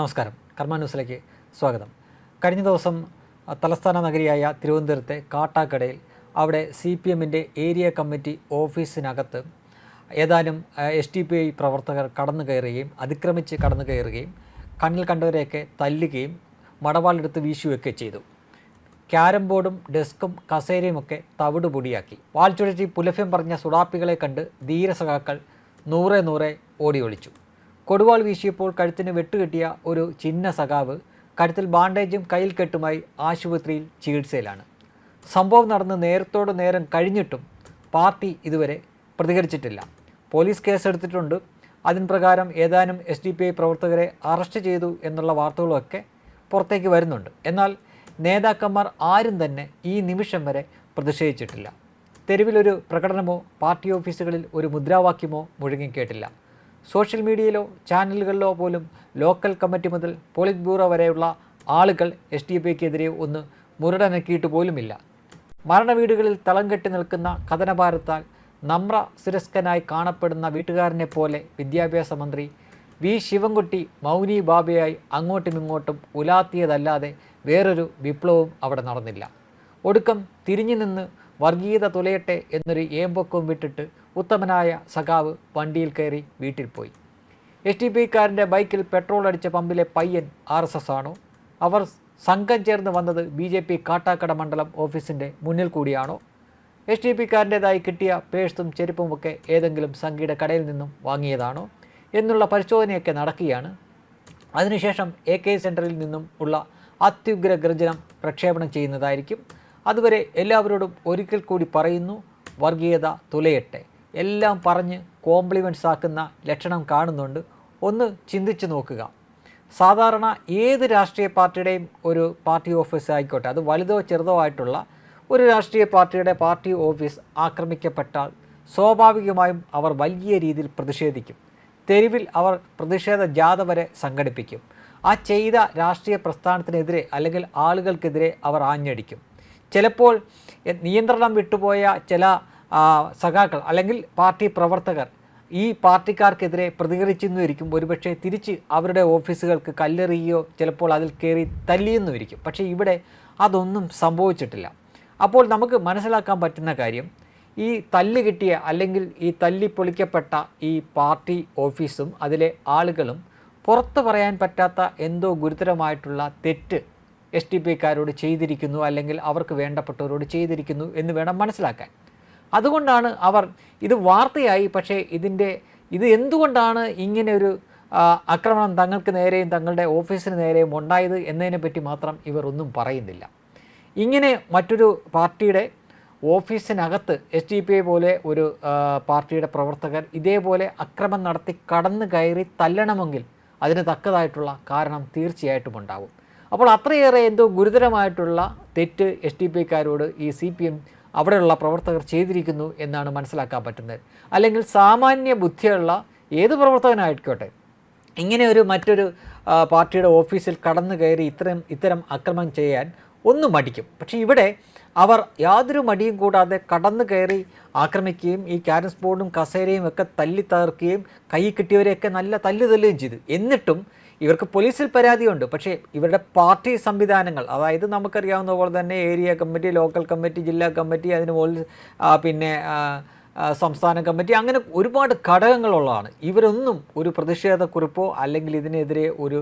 നമസ്കാരം. കർമ്മ ന്യൂസിലേക്ക് സ്വാഗതം. കഴിഞ്ഞ ദിവസം തലസ്ഥാന നഗരിയായ തിരുവനന്തപുരത്തെ കാട്ടാക്കടയിൽ അവിടെ സി പി എമ്മിന്റെ ഏരിയ കമ്മിറ്റി ഓഫീസിനകത്ത് ഏതാനും എസ് ടി പി ഐ പ്രവർത്തകർ കടന്നു കയറുകയും അതിക്രമിച്ച് കടന്നു കയറുകയും കണ്ണിൽ കണ്ടവരെയൊക്കെ തല്ലുകയും മടവാളെടുത്ത് വീശുകയൊക്കെ ചെയ്തു. ക്യാരം ബോർഡും ഡെസ്കും കസേരയും ഒക്കെ പൊടിയാക്കി വാൽ ചുഴറ്റി പുലഭ്യം പറഞ്ഞ സുഡാപ്പികളെ കണ്ട് ധീരസഖാക്കൾ നൂറെ നൂറെ ഓടി ഒളിച്ചു കൊടുവാൾ വീശിയപ്പോൾ കഴുത്തിന് വെട്ടുകെട്ടിയ ഒരു ചിഹ്ന സഖാവ് കഴുത്തിൽ ബാൻഡേജും കയ്യിൽ കെട്ടുമായി ആശുപത്രിയിൽ ചികിത്സയിലാണ്. സംഭവം നടന്ന് നേരത്തോട് നേരം കഴിഞ്ഞിട്ടും പാർട്ടി ഇതുവരെ പ്രതികരിച്ചിട്ടില്ല. പോലീസ് കേസെടുത്തിട്ടുണ്ട്. അതിന് പ്രകാരം ഏതാനും എസ് ഡി പി ഐ പ്രവർത്തകരെ അറസ്റ്റ് ചെയ്തു എന്നുള്ള വാർത്തകളൊക്കെ പുറത്തേക്ക് വരുന്നുണ്ട്. എന്നാൽ നേതാക്കന്മാർ ആരും തന്നെ ഈ നിമിഷം വരെ പ്രതിഷേധിച്ചിട്ടില്ല. തെരുവിലൊരു പ്രകടനമോ പാർട്ടി ഓഫീസുകളിൽ ഒരു മുദ്രാവാക്യമോ മുഴങ്ങിക്കേട്ടില്ല സോഷ്യൽ മീഡിയയിലോ ചാനലുകളിലോ പോലും ലോക്കൽ കമ്മിറ്റി മുതൽ പോളിറ്റ് ബ്യൂറോ വരെയുള്ള ആളുകൾ എസ് ഡി പി ഒന്ന് മുരടനക്കിയിട്ട് പോലുമില്ല. മരണവീടുകളിൽ തളം കെട്ടി നിൽക്കുന്ന കഥനഭാരത്താൽ നമ്ര സുരസ്കനായി കാണപ്പെടുന്ന വീട്ടുകാരനെ പോലെ വിദ്യാഭ്യാസ മന്ത്രി വി ശിവൻകുട്ടി മൗനി ബാബയായി അങ്ങോട്ടും ഇങ്ങോട്ടും ഉലാത്തിയതല്ലാതെ വേറൊരു വിപ്ലവവും അവിടെ നടന്നില്ല. ഒടുക്കം തിരിഞ്ഞു നിന്ന് വർഗീയത തുലയട്ടെ എന്നൊരു ഏമ്പൊക്കവും വിട്ടിട്ട് ഉത്തമനായ സഖാവ് വണ്ടിയിൽ കയറി വീട്ടിൽ പോയി. എസ് ടി പിക്കാരന്റെ ബൈക്കിൽ പെട്രോൾ അടിച്ച പമ്പിലെ പയ്യൻ ആർ എസ് എസ് ആണോ? അവർ സംഘം ചേർന്ന് വന്നത് ബി ജെ പി കാട്ടാക്കട മണ്ഡലം ഓഫീസിന്റെ മുന്നിൽ കൂടിയാണോ? എസ് ടി പിക്കാരന്റേതായി കിട്ടിയ പേഴ്സും ചെരുപ്പുമൊക്കെ ഏതെങ്കിലും സംഘിയുടെ കടയിൽ നിന്നും വാങ്ങിയതാണോ? എന്നുള്ള പരിശോധനയൊക്കെ നടക്കുകയാണ്. അതിനുശേഷം എ കെ സെന്ററിൽ നിന്നും ഉള്ള അത്യുഗ്ര ഗർജനം പ്രക്ഷേപണം ചെയ്യുന്നതായിരിക്കും. അതുവരെ എല്ലാവരോടും ഒരിക്കൽ കൂടി പറയുന്നു വർഗീയത തുലയട്ടെ. എല്ലാം പറഞ്ഞ് കോംപ്ലിമെന്റ്സ് ആക്കുന്ന ലക്ഷണം കാണുന്നുണ്ട്. ഒന്ന് ചിന്തിച്ചു നോക്കുക. സാധാരണ ഏത് രാഷ്ട്രീയ പാർട്ടിയുടെയും ഒരു പാർട്ടി ഓഫീസ് ആയിക്കോട്ടെ അത് വലുതോ ചെറുതോ ആയിട്ടുള്ള ഒരു രാഷ്ട്രീയ പാർട്ടിയുടെ പാർട്ടി ഓഫീസ് ആക്രമിക്കപ്പെട്ടാൽ സ്വാഭാവികമായും അവർ വലിയ രീതിയിൽ പ്രതിഷേധിക്കും. തെരുവിൽ അവർ പ്രതിഷേധ ജാഥ വരെ സംഘടിപ്പിക്കും. ആ ചെയ്ത രാഷ്ട്രീയ പ്രസ്ഥാനത്തിനെതിരെ അല്ലെങ്കിൽ ആളുകൾക്കെതിരെ അവർ ആഞ്ഞടിക്കും. ചിലപ്പോൾ നിയന്ത്രണം വിട്ടുപോയ ചില സഖാക്കൾ അല്ലെങ്കിൽ പാർട്ടി പ്രവർത്തകർ ഈ പാർട്ടിക്കാർക്കെതിരെ പ്രതികരിച്ചെന്നുവരിക്കും ഒരുപക്ഷെ തിരിച്ച് അവരുടെ ഓഫീസുകൾക്ക് കല്ലെറിയുകയോ ചിലപ്പോൾ അതിൽ കയറി തല്ലിയെന്നുവരിക്കും പക്ഷേ ഇവിടെ അതൊന്നും സംഭവിച്ചിട്ടില്ല. അപ്പോൾ നമുക്ക് മനസ്സിലാക്കാൻ പറ്റുന്ന കാര്യം ഈ തല്ല് കിട്ടിയ അല്ലെങ്കിൽ ഈ തല്ലി പൊളിക്കപ്പെട്ട ഈ പാർട്ടി ഓഫീസും അതിലെ ആളുകളും പുറത്തു പറയാൻ പറ്റാത്ത എന്തോ ഗുരുതരമായിട്ടുള്ള തെറ്റ് എസ് ടി പി കാരോട് ചെയ്തിരിക്കുന്നു അല്ലെങ്കിൽ അവർക്ക് വേണ്ടപ്പെട്ടവരോട് ചെയ്തിരിക്കുന്നു എന്ന് വേണം മനസ്സിലാക്കാൻ. അതുകൊണ്ടാണ് അവർ ഇത് വാർത്തയായി പക്ഷേ ഇതിന്റെ ഇത് എന്തുകൊണ്ടാണ് ഇങ്ങനെ ഒരു ആക്രമണം തങ്ങൾക്ക് നേരെയും തങ്ങളുടെ ഓഫീസിന് നേരെയും ഉണ്ടായത് എന്നതിനെപ്പറ്റി മാത്രം ഇവർ ഒന്നും പറയുന്നില്ല. ഇങ്ങനെ മറ്റൊരു പാർട്ടിയുടെ ഓഫീസിനകത്ത് എസ് ഡി പി ഐ പോലെ ഒരു പാർട്ടിയുടെ പ്രവർത്തകർ ഇതേപോലെ അക്രമം നടത്തി കടന്നു കയറി തല്ലണമെങ്കിൽ അതിന് തക്കതായിട്ടുള്ള കാരണം തീർച്ചയായിട്ടും ഉണ്ടാവും. അപ്പോൾ അത്രയേറെ എന്തോ ഗുരുതരമായിട്ടുള്ള തെറ്റ് എസ് ഡി പി ഐക്കാരോട് ഈ സി പി എം അവിടെയുള്ള പ്രവർത്തകർ ചെയ്തിരിക്കുന്നു എന്നാണ് മനസ്സിലാക്കാൻ പറ്റുന്നത്. അല്ലെങ്കിൽ സാമാന്യ ബുദ്ധിയുള്ള ഏത് പ്രവർത്തകനായിക്കോട്ടെ ഇങ്ങനെ ഒരു മറ്റൊരു പാർട്ടിയുടെ ഓഫീസിൽ കടന്നു കയറി ഇത്തരം ഇത്തരം അക്രമം ചെയ്യാൻ ഒന്നും മടിക്കും. പക്ഷേ ഇവിടെ അവർ യാതൊരു മടിയും കൂടാതെ കടന്നു കയറി ആക്രമിക്കുകയും ഈ ക്യാരംസ് ബോർഡും കസേരയും ഒക്കെ തല്ലി തകർക്കുകയും കൈ കിട്ടിയവരെയൊക്കെ നല്ല തല്ലു തല്ലുകയും ചെയ്തു. എന്നിട്ടും ഇവർക്ക് പോലീസിൽ പരാതിയുണ്ട്. പക്ഷേ ഇവരുടെ പാർട്ടി സംവിധാനങ്ങൾ അതായത് നമുക്കറിയാവുന്ന പോലെ തന്നെ ഏരിയ കമ്മിറ്റി ലോക്കൽ കമ്മിറ്റി ജില്ലാ കമ്മിറ്റി അതിന് മുകളിൽ പിന്നെ സംസ്ഥാന കമ്മിറ്റി അങ്ങനെ ഒരുപാട് ഘടകങ്ങളുള്ളതാണ്. ഇവരൊന്നും ഒരു പ്രതിഷേധക്കുറിപ്പോ അല്ലെങ്കിൽ ഇതിനെതിരെ ഒരു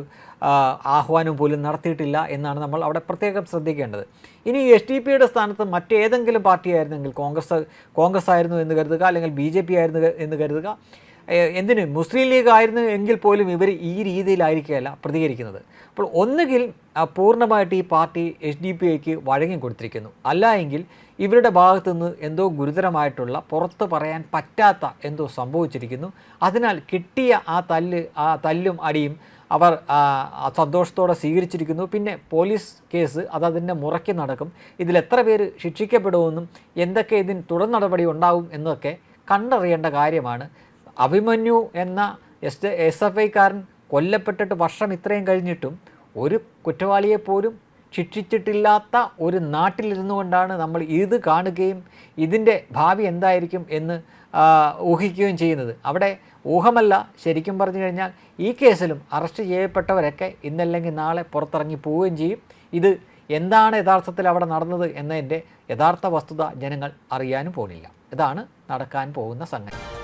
ആഹ്വാനം പോലും നടത്തിയിട്ടില്ല എന്നാണ് നമ്മൾ അവിടെ പ്രത്യേകം ശ്രദ്ധിക്കേണ്ടത്. ഇനി എസ് ഡി പിയുടെ സ്ഥാനത്ത് മറ്റേതെങ്കിലും പാർട്ടി ആയിരുന്നെങ്കിൽ കോൺഗ്രസ് കോൺഗ്രസ് ആയിരുന്നു എന്ന് കരുതുക അല്ലെങ്കിൽ ബി ജെ പി ആയിരുന്നു എന്ന് കരുതുക എന്തിന്? മുസ്ലിം ലീഗ് ആയിരുന്നു എങ്കിൽ പോലും ഇവർ ഈ രീതിയിലായിരിക്കുകയല്ല പ്രതികരിക്കുന്നത്. അപ്പോൾ ഒന്നുകിൽ പൂർണമായിട്ട് ഈ പാർട്ടി എച്ച് ഡി പി ഐക്ക് വഴങ്ങി കൊടുത്തിരിക്കുന്നു. അല്ല എങ്കിൽ ഇവരുടെ ഭാഗത്തുനിന്ന് എന്തോ ഗുരുതരമായിട്ടുള്ള പുറത്ത് പറയാൻ പറ്റാത്ത എന്തോ സംഭവിച്ചിരിക്കുന്നു. അതിനാൽ കിട്ടിയ ആ തല്ല് ആ തല്ലും അടിയും അവർ സന്തോഷത്തോടെ സ്വീകരിച്ചിരിക്കുന്നു. പിന്നെ പോലീസ് കേസ് അതതിന്റെ മുറയ്ക്ക് നടക്കും. ഇതിൽ എത്ര പേര് ശിക്ഷിക്കപ്പെടുമെന്നും എന്തൊക്കെ ഇതിന് തുടർ നടപടി ഉണ്ടാവും എന്നൊക്കെ കണ്ടറിയേണ്ട കാര്യമാണ്. അഭിമന്യു എന്ന എസ് എസ് എഫ് ഐക്കാരൻ കൊല്ലപ്പെട്ടിട്ട് വർഷം ഇത്രയും കഴിഞ്ഞിട്ടും ഒരു കുറ്റവാളിയെ പോലും ശിക്ഷിച്ചിട്ടില്ലാത്ത ഒരു നാട്ടിലിരുന്നു കൊണ്ടാണ് നമ്മൾ ഇത് കാണുകയും ഇതിന്റെ ഭാവി എന്തായിരിക്കും എന്ന് ഊഹിക്കുകയും ചെയ്യുന്നത്. അവിടെ ഊഹമല്ല ശരിക്കും പറഞ്ഞു കഴിഞ്ഞാൽ ഈ കേസിലും അറസ്റ്റ് ചെയ്യപ്പെട്ടവരൊക്കെ ഇന്നല്ലെങ്കിൽ നാളെ പുറത്തിറങ്ങി പോവുകയും ചെയ്യും. ഇത് എന്താണ് യഥാർത്ഥത്തിൽ അവിടെ നടന്നത് എന്നതിന്റെ യഥാർത്ഥ വസ്തുത ജനങ്ങൾ അറിയാനും പോകുന്നില്ല ഇതാണ് നടക്കാൻ പോകുന്ന സംഗതി.